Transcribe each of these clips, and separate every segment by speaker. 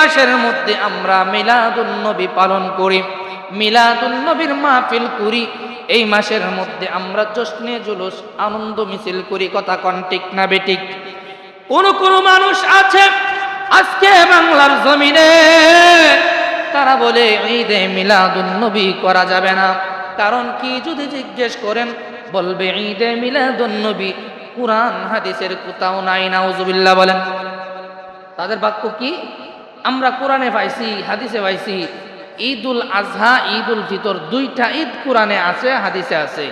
Speaker 1: মাসের মধ্যে আমরা মিলাদুন নবী পালন করি, মিলাদুন নবীর মাহফিল করি। এই মাসের মধ্যে আমরা জশ্নে জুলুস, আনন্দ মিছিল করি, কথা কন ঠিক না বেঠিক কোন কোন মানুষ আছে আজকে বাংলার জমিনে, তারা বলে ঈদে মিলাদুন নবী করা যাবে না। কারণ কি যদি জিজ্ঞেস করেন, বলবে ঈদে মিলাদুন নবী, কোরআন, হাদিসের কোথাও নাই, নাউজুবিল্লাহ বলেন। তাদের বাক্য কি? আমরা কোরআনে পাইছি, হাদিসে পাইছি, ঈদুল আজহা, ঈদুল ফিতর, দুইটা ঈদ কোরআনে আছে, হাদিসে আছে।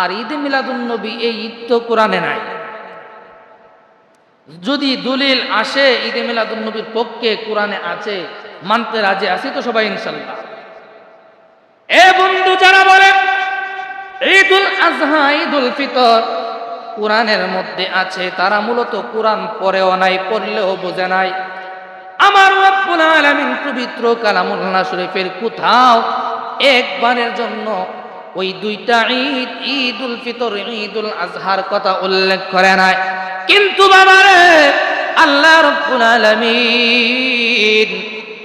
Speaker 1: আর ঈদ মিলাদুন নবী, এই ঈদ তো কোরআনে নাই। যদি দলিল আসে, ঈদে মিলাদুন নবীর পক্ষে কোরআনে আছে, মানতে রাজি আছি তো সবাই ইনশাল্লাহ এ বন্ধু, যারা বলে, ঈদুল আজহা, ঈদুল ফিতর কোরআনের মধ্যে আছে, তারা মূলত কোরআন পড়েও নাই, পড়লেও বোঝে নাই। আমার রব্বুল আলামিন পবিত্র কালামুল্লাহ শরীফের কোথাও একবারের জন্য ওই দুইটা ঈদ ঈদ ঈদুল ফিতর, ঈদুল আজহার কথা উল্লেখ করে নাই। কিন্তু বাবারে, আল্লাহ রব্বুল আলামিন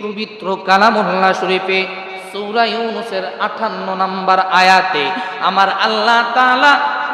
Speaker 1: পবিত্র কালামুল্লাহ শরীফে সূরা ইউনুসের 58 নম্বর আয়াতে আমার আল্লাহ তাআলা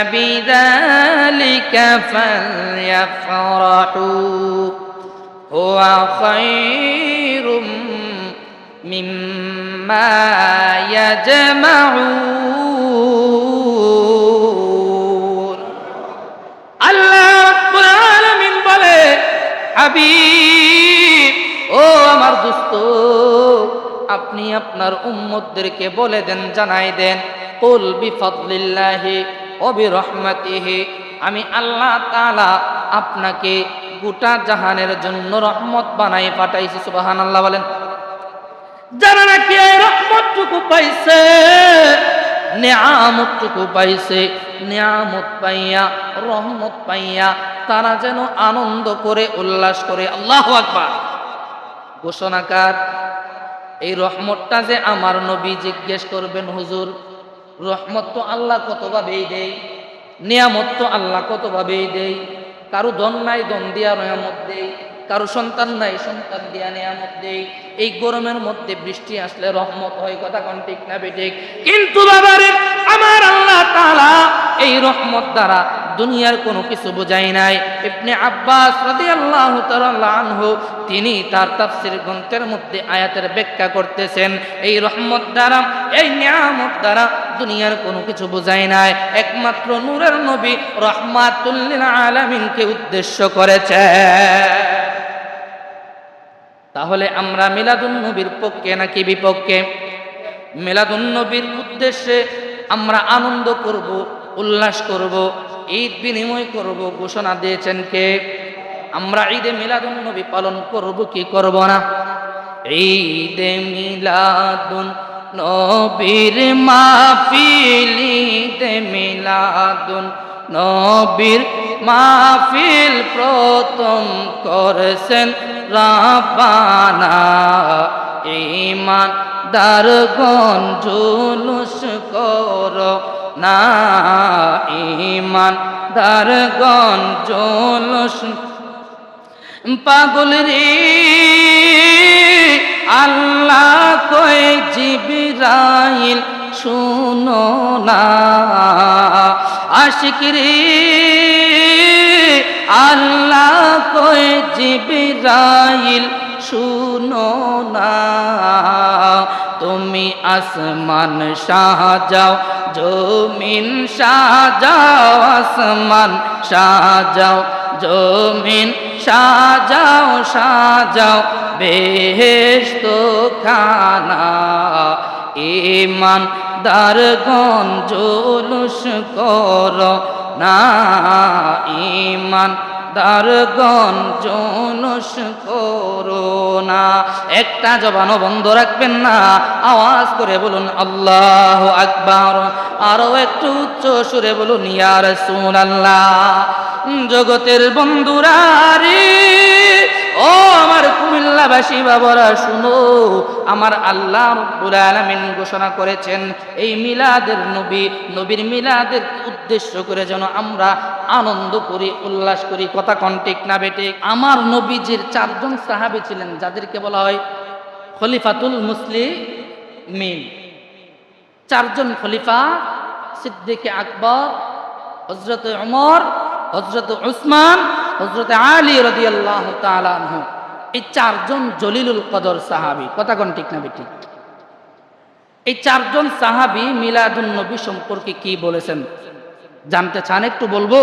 Speaker 1: فبذلك فليفرحوا هو خير مما يجمعون আল্লাহ রাব্বুল আলামিন বলে হাবিব ও আমার দোস্ত আপনি আপনার উম্মতদেরকে বলে দেন জানাই দেন কুল বিফাদলিল্লাহি ও বিরহমাতিহি আমি আল্লাহ তালা আপনাকে গোটা জাহানের জন্য রহমত বানাই পাঠাইছি, সুবহানাল্লাহ বলেন। যারা নাকি এই রহমতটুকু পাইছে, নিয়ামতটুকু পাইছে, নিয়ামত পাইয়া, রহমত পাইয়া তারা যেন আনন্দ করে, উল্লাস করে, আল্লাহ আকবার। ঘোষণাকার এই রহমতটা যে আমার নবী জিজ্ঞেস করবেন, হুজুর রহমত তো আল্লাহ কতভাবেই দেই নিয়ামত তো আল্লাহ কতভাবেই দেই কারও দন নাই দন দিয়া নিয়ামত দেই কারও সন্তান নাই সন্তান দিয়া নিয়ামত দেই এই গরমের মধ্যে বৃষ্টি আসলে রহমত হয়, কথা কোন ঠিক না বেঠিক কিন্তু বাবারে, আমার আল্লাহ তাআলা এই রহমত দ্বারা দুনিয়ার কোনো কিছু বোঝাই নাই। ইবনে আব্বাস রাদিয়াল্লাহু তাআলা আনহু, তিনি তার তাফসীর গ্রন্থের মধ্যে আয়াতের ব্যাখ্যা করতেছেন, এই রহমত দ্বারা, এই নিয়ামত দ্বারা দুনিয়ার কোনো কিছু বোঝাই নাই। একমাত্র নূরের নবী রহমাতুল লিল আলামিনকে উদ্দেশ্য করেছে। তাহলে আমরা মিলাদুন নবীর পক্ষে নাকি বিপক্ষে? মিলাদুন নবীর উদ্দেশ্যে আমরা আনন্দ করব, উল্লাস করব ঈদ বিনিময় করব, ঘোষণা দিয়েছেন কে? আমরা ঈদে মিলাদুন নবী পালন করব, কি করব না? ঈদে মিলাদুন নবীর মাহফিল, ঈদে মিলাদুন নবীর মাহফিল প্রথম করেছেন রাবানা ইমান দারগণ জুলুস কর না ইমান দারগণ জুলুস। পাগল রে আল্লাহ কয় জিবরাইল, শুনো না। আশিক রে আল্লাহ কয় জিবরাইল, শুনো না। তুমি আসমান সাজাও, জমিন সাজাও, আসমান সাজাও, জমিন সাজাও সাজাও বেহেস্ত খানা ইমান দারগণ জুলুস কর না, ইমান দারগণ জনস করোনা একটা জবানও বন্ধ রাখবেন না। আওয়াজ করে বলুন, আল্লাহ আকবার। আরও একটু উচ্চ সুরে বলুন ইয়ার সুন আল্লাহ জগতের বন্ধুরা রে ও আমার কুমিল্লাবাসী বাবারা, শুনো, আমার আল্লাহ রব্বুল আলামিন ঘোষণা করেছেন, এই মিলাদের নবী, নবীর মিলাদের উদ্দেশ্য করে যেন আমরা আনন্দ করি, উল্লাস করি, কথা কন্টেক না বেটে আমার নবীজির চারজন সাহাবী ছিলেন, যাদেরকে বলা হয় খলিফাতুল মুসলিমিন। চারজন খলিফা, সিদ্দিকে আকবর হজরত উমর হজরত উসমান হজরত আলী রদি আল্লাহ তালাহ এই চারজন জলিলুল কদর সাহাবি। কথা কোন ঠিক না বেটি এই চারজন সাহাবি মিলাদুন নবী সম্পর্কে কি বলেছেন? জানতে চান একটু বলব?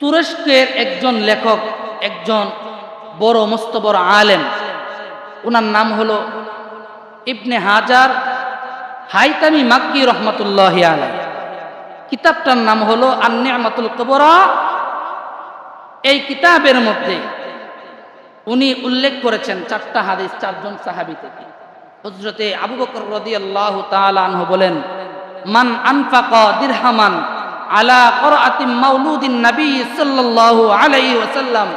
Speaker 1: তুরস্কের একজন লেখক, একজন বড় মস্ত বড় আলেম। ওনার নাম হলো ইবনে হাজার হাইতামি মাক্কি রহমতুল্লাহ আলাই কিতাবটার নাম হলো আন্নিয়ামাতুল কবরা। এই কিতাবের মধ্যে উনি উল্লেখ করেছেন চারটা হাদিস চারজন সাহাবি থেকে। হজরতে আবু বকর রদি আল্লাহ তালাহ বলেন, মান আনফাক দিরহামান আলা করাতিম মাউলুদিন নবী সাল্লাল্লাহু আলাইহি ওয়াসাল্লাম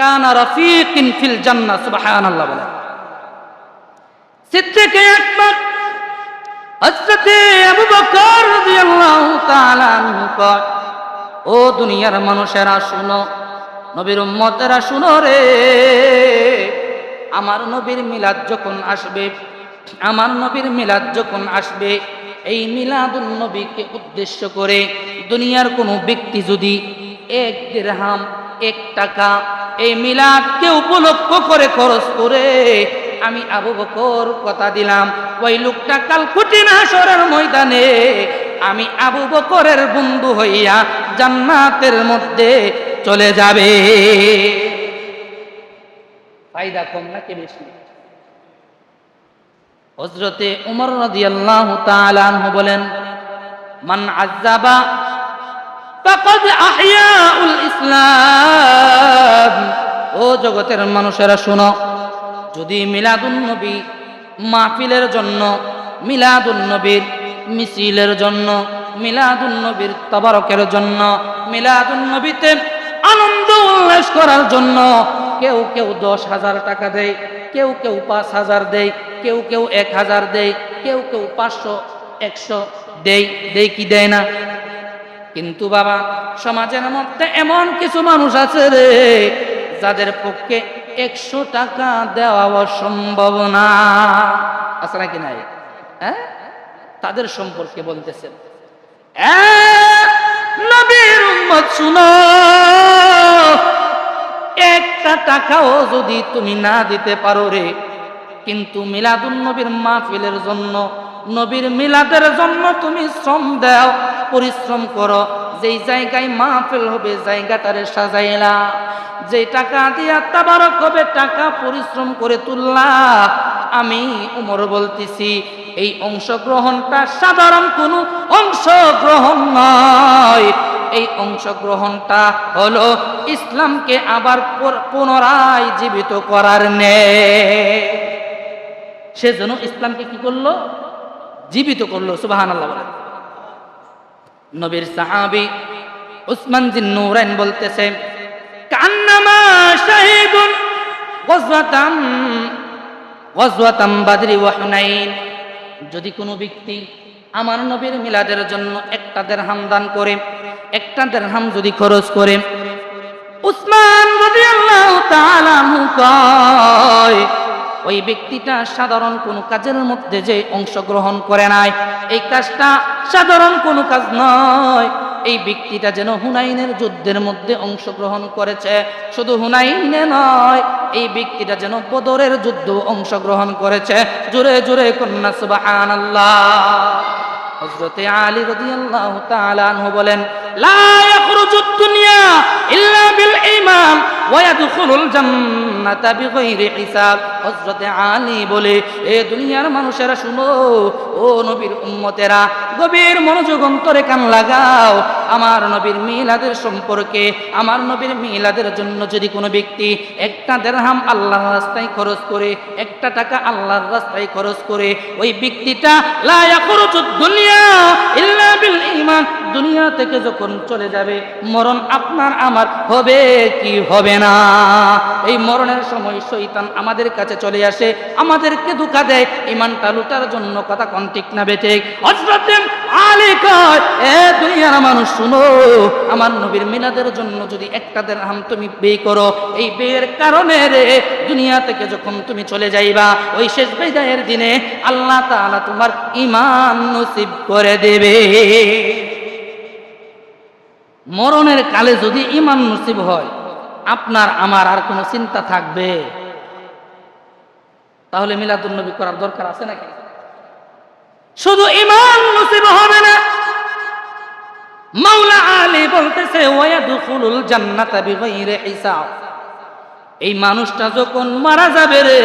Speaker 1: কানা রাফিকিন ফিল জান্নাহ সুবহানাল্লাহ বলেন। সিদ্দিক আকবর ও দুনিয়ার মানুষেরা শুনো, নবীর উম্মতেরা শুনো রে। আমার নবীর মিলাদ যখন আসবে, আমার নবীর মিলাদ যখন আসবে, এই মিলাদুন নবীকে উদ্দেশ্য করে দুনিয়ার কোনো ব্যক্তি যদি এক দিরহাম এক টাকা এই মিলাদকে উপলক্ষ করে খরচ করে আমি আবু বকর কথা দিলাম, ওই লোকটা কাল কঠিন হাসরের ময়দানে। আমি আবু বকরের বন্ধু হইয়া জান্নাতের মধ্যে চলে যাবে। ফায়দা কম নাকি বেশি? হজরতে উমর রাদিয়াল্লাহু তাআলা আনহু বলেন, মান আযাবা ফাকাদ আহয়াউল ইসলাম। ও জগতের মানুষেরা শোনো যদি মিলাদুন নবী মাহফিলের জন্য মিলাদুন নবীর মিছিলের জন্য মিলাদুন নবীর তবারকের জন্য মিলাদুন নবীতে আনন্দ উল্লাস করার জন্য কেউ কেউ দশ হাজার টাকা দেয়, কেউ কেউ পাঁচ হাজার দেয়, কেউ কেউ এক হাজার দেয়, কেউ কেউ পাঁচশো, একশো দেয় দেয় কি দেয় না? কিন্তু বাবা, সমাজের মধ্যে এমন কিছু মানুষ আছে রে, যাদের পক্ষে একশো টাকা দেওয়া অসম্ভব না। আছে নাকি নাই? হ্যাঁ? তাদের সম্পর্কে বলতেছেন। একটা টাকাও যদি তুমি না দিতে পারো রে, কিন্তু মিলাদুন নবীর মাহফিলের জন্য নবীর মিলাদের জন্য তুমি শ্রম দাও, পরিশ্রম করো। যেই জায়গায় মাহফিল হবে, জায়গাটারে সাজাইলা। যে টাকা দিয়া তাবারক হবে, টাকা পরিশ্রম করে তুললা। আমি উমর বলতেছি, এই অংশগ্রহণটা সাধারণ কোনো অংশগ্রহণ নয়। এই অংশগ্রহণটা হলো ইসলামকে আবার পুনরায় জীবিত করার নে। সেজন্য ইসলামকে কি করল? জীবিত করল সুবাহান আল্লাহ নবীর সাহাবি উসমান জিন নূরাইন বলতেছে, কান্নামা শাহিদুন গজওয়াতাম গজওয়াতাম বাদরি ওয়া হুনাইন। যদি কোনো ব্যক্তি আমার নবীর মিলাদের জন্য একটা দেড়হাম দান করে, একটা দেড়হাম যদি খরচ করে, উসমান রাদিয়াল্লাহু তাআলা কয় ওই ব্যক্তিটা সাধারণ কোনো কাজের মধ্যে যে অংশগ্রহণ করে নাই। এই কাজটা সাধারণ কোনো কাজ নয়। এই ব্যক্তিটা যেন হুনাইনের যুদ্ধের মধ্যে অংশগ্রহণ করেছে। শুধু হুনাইনে নয়, এই ব্যক্তিটা যেন বদরের যুদ্ধ অংশগ্রহণ করেছে। জোরে জোরে কন্যা সুবহানাল্লাহ। হযরতে আলী আনহু বলেন আলী বলে, এ দুনিয়ার মানুষেরা শুনো, ও নবীর উম্মতেরা, গভীর মনোযোগ অন্তরে কান লাগাও। আমার নবীর মিলাদের সম্পর্কে, আমার নবীর মিলাদের জন্য যদি কোনো ব্যক্তি একটা দেড়হাম আল্লাহর রাস্তায় খরচ করে, একটা টাকা আল্লাহর রাস্তায় খরচ করে, ওই ব্যক্তিটা লা ইয়াখরুজু দুনিয়া ঈমান। দুনিয়া থেকে যখন চলে যাবে, মরণ আপনার, আমার হবে কি হবে না? এই মরণের সময় শৈতান আমাদের কাছে চলে আসে, আমাদেরকে ধোকা দেয়। ইমানটা লুটার জন্য কথা কন, ঠিক না বেঠে হযরত আলী কয় এ দুনিয়ার মানুষ, শুনো, আমার নবীর মিলাদের জন্য যদি একটা দেড়হাম তুমি ব্যয় করো, এই ব্যয়ের কারণে রে দুনিয়া থেকে যখন তুমি চলে যাইবা, ওই শেষ বিদায়ের দিনে আল্লাহ তাআলা তোমার ইমান নসিব করে দেবে। মরণের কালে যদি ইমান নসিব হয়, আপনার, আমার আর কোনো চিন্তা থাকবে? তাহলে মিলাদুল নবী করার দরকার আছে নাকি? শুধু ইমান নসিব হবে না। মাওলা আলী বলতেছে ওয়াদুখুলুল জান্নাতা বিগাইরি হিসাব। এই মানুষটা যখন মারা যাবে রে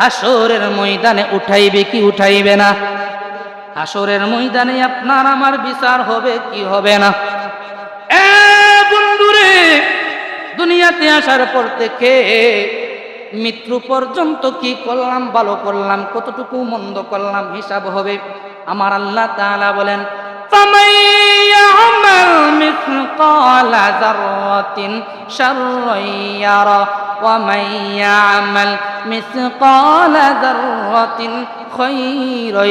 Speaker 1: হাসরের ময়দানে উঠাইবে কি উঠাইবে না? হাসরের ময়দানে আপনার আমার বিচার হবে কি হবে না? এ বন্ধুরে, দুনিয়াতে আসার পর থেকে মৃত্যু পর্যন্ত কি করলাম ভালো করলাম কতটুকু মন্দ করলাম হিসাব হবে আমার আল্লাহ তাআলা বলেন فمن يعمل مثقال ذرة شرا يره ومن يعمل مثقال ذرة خيرا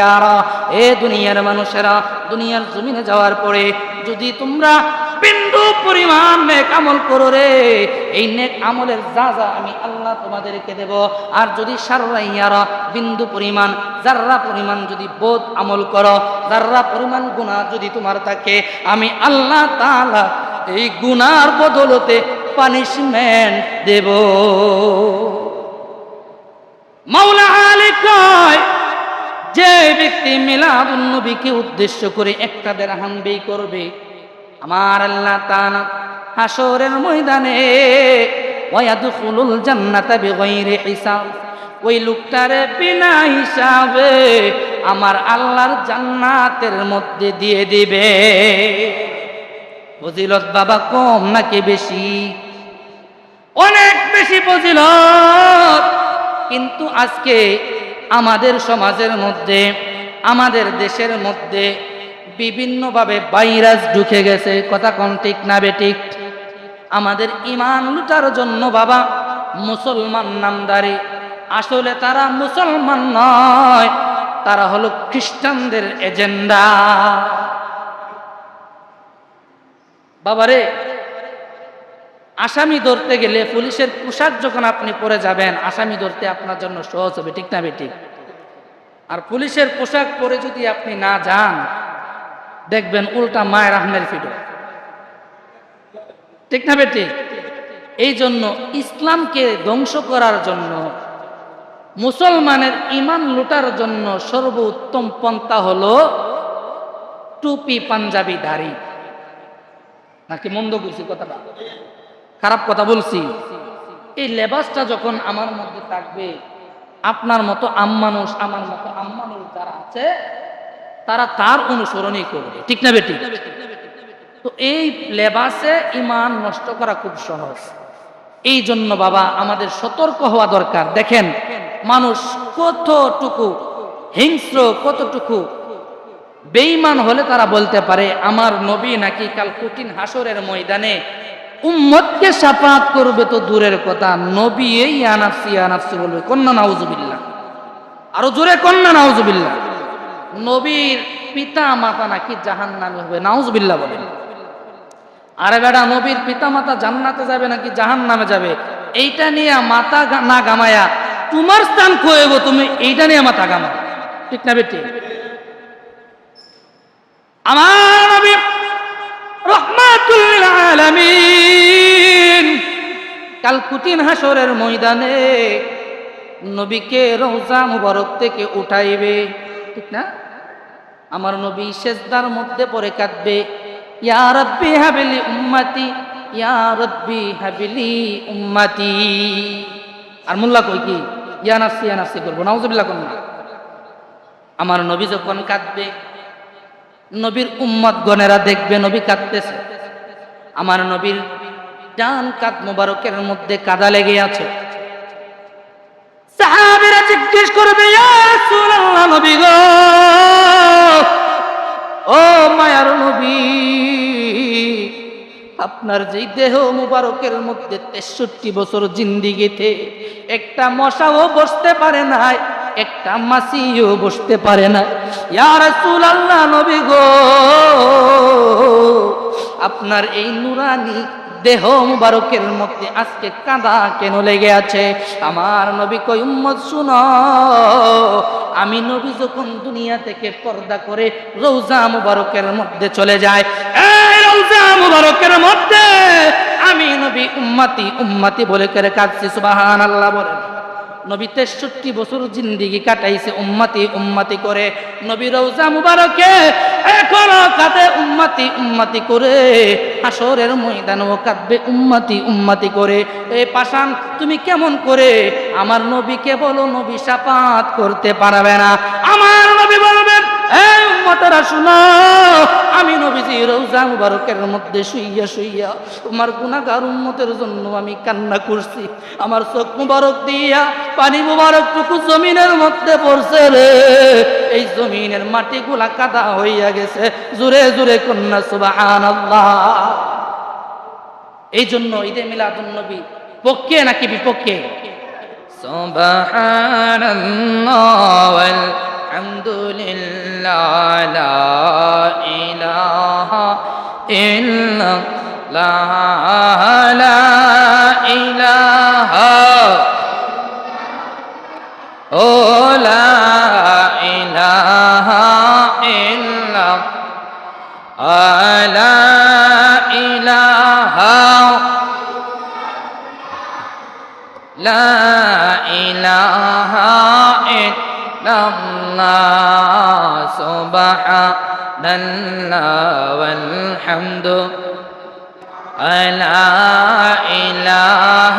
Speaker 1: يره এ দুনিয়ার মানুষেরা দুনিয়ার জমিনে যাওয়ার পরে যদি তোমরা বিন্দু পরিমাণ নেক আমল করো রে। এই নেক আমলের যা যা আমি আল্লাহ তোমাদেরকে দেব। আর যদি সারাইয়ারা বিন্দু পরিমাণ, যার্রা পরিমাণ যদি বোধ আমল করো, যার্রা পরিমাণ গুণা যদি তোমার থাকে, আমি আল্লাহ তাআলা এই গুনার বদলতে পানিশমেন্ট দেব। মাওলা আলী কয়, যে ব্যক্তি মিলাদুন নবীকে উদ্দেশ্য করে একটা দেড়হাম ব্যয় করবে, আমার আল্লাহ তাআলা হাসরের ময়দানে ওয়ায়াদখুলুল জান্নাতা বিগাইরি হিসাব। ওই লোকটারে বিনা হিসাবে আমার আল্লাহর জান্নাতের মধ্যে দিয়ে দিবে। ফজিলত বাবা কম নাকি বেশি? অনেক বেশি ফজিলত। কিন্তু আজকে আমাদের সমাজের মধ্যে, আমাদের দেশের মধ্যে বিভিন্নভাবে ভাইরাস ঢুকে গেছে। কথা কোন ঠিক না বেঠিক আমাদের ইমান লুটার জন্য বাবা, মুসলমান নামদারি। আসলে তারা মুসলমান নয়, তারা হলো খ্রিস্টানদের এজেন্ডা। বাবারে, আসামি ধরতে গেলে পুলিশের পোশাক যখন আপনি পরে যাবেন, আসামি ধরতে আপনার জন্য সহজ হবে, ঠিক না বেঠিক? আর পুলিশের পোশাক পরে যদি আপনি না যান, দেখবেন উল্টা মায়ের আহমের ফিডো। ঠিক না বেটি? এই জন্য ইসলামকে ধ্বংস করার জন্য, মুসলমানের ইমান লুটার জন্য সর্বোত্তম পন্থা হলো টুপি, পাঞ্জাবি, দাড়ি। নাকি মন্দ করছি কথাটা? খারাপ কথা বলছি? এই লেবাসটা যখন আমার মধ্যে থাকবে, আপনার মতো আম্মানুষ আমার মতো আম্মানুষ যারা আছে, তারা তার অনুসরণই করবে। ঠিক না বেটি? তো এই লেবাসে ইমান নষ্ট করা খুব সহজ। এই জন্য বাবা, আমাদের সতর্ক হওয়া দরকার। দেখেন, মানুষ কতটুকু হিংস্র, কতটুকু বেঈমান হলে তারা বলতে পারে, আমার নবী নাকি কাল কঠিন হাসরের ময়দানে উম্মতকে সাপাত করবে তো দূরের কথা। নবী এই আনাফসি আনাফসি বলবে, কন্যা নাউজুবিল্লাহ। আরও জোরে, কন্যা নাউজুবিল্লাহ। নবীর পিতা মাতা নাকি জাহান নামে হবে, নাউজুবিল্লাহ বলেন। আরে বেটা, নবীর পিতা মাতা জান্নাতে যাবে নাকি জাহান নামে যাবে? এইটা নিয়ে মাথা না গামায়া তোমার স্থান খোয়েব তুমি এইটা নিয়ে মাথা গামা ঠিক না বেটি? আমার নবী রহমাতুল আলামিন কাল কুটিন হাসরের ময়দানে নবীকে রওজা মুবারক থেকে উঠাইবে। ঠিক না? আমার নবী সেজদার মধ্যে পরে কাঁদবে। ইয়া রাব্বি হাবিলি উম্মতি, ইয়া রব্বি হাবিলি উম্মাতি। আর মোল্লা কই কি? ইয়া নাফসি ইয়া নাফসি করব নাউজুবিল্লাহ কোন না আমার নবী যখন কাঁদবে, নবীর উম্মত গণেরা দেখবে, নবী কাঁদতেছে। আমার নবীর ডান কাত মোবারকের মধ্যে কাদা লেগে আছে। সাহাবীরা জিজ্ঞেস করবে, ইয়া রাসূলুল্লাহ নবী গো ও মায়ার নবী, আপনার যেই দেহ মুবারকের মধ্যে তেষট্টি বছর জিন্দিগিতে একটা মশাও বসতে পারে নাই, একটা মাসিও বসতে পারে না ইয়ার চুল আল্লাহ নবী গো, আপনার এই নুরানি দেহ মুবারকের মধ্যে আজকে কাঁদা কেন লেগে আছে? আমার নবী কই উম্মত, শুনো। আমি নবী যখন দুনিয়া থেকে পর্দা করে রৌজা মুবারকের মধ্যে চলে যায় রৌজা মুবারকের মধ্যে আমি নবী উম্মতি উম্মতি বলে করে কাঁদছি সুবাহান আল্লাহ বলেন নবী তেষট্টি বছর জিন্দিগি কাটাইছে, উম্মাতি উম্মাতি করে। নবী রৌজা মুবারকে এখনও কাঁদে উম্মাতি উম্মাতি করে? হাসরের ময়দানও কাঁদবে উম্মাতি উম্মাতি করে। এ পাশান তুমি কেমন করে? আমার নবী কেবল নবী সাপাত করতে পারবে না। আমার উম্মতেরা শুনো আমি নবীজি রৌজা মুবারকের মধ্যে শুইয়া শুইয়া তোমার গুনাহগার উম্মতের জন্য আমি কান্না করছি। আমার চোখ মুবারক দিয়া, পানি মুবারক টুকু জমিনের মধ্যে পড়ছে রে। এই জমিনের মাটিগুলা কাদা হইয়া গেছে। জুরে জুরে কন্যা, সুবহানাল্লাহ। এই জন্য ঈদে মিলাদুন নবী, পক্ষে নাকি বিপক্ষে? সুবহানাল্লাহ ওয়াল হামদুলিল্লাহ। لا إله إلا الله. لا إله. لا إله إلا لا إله. لا إله إلا الله. سبحان الله والحمد لا إله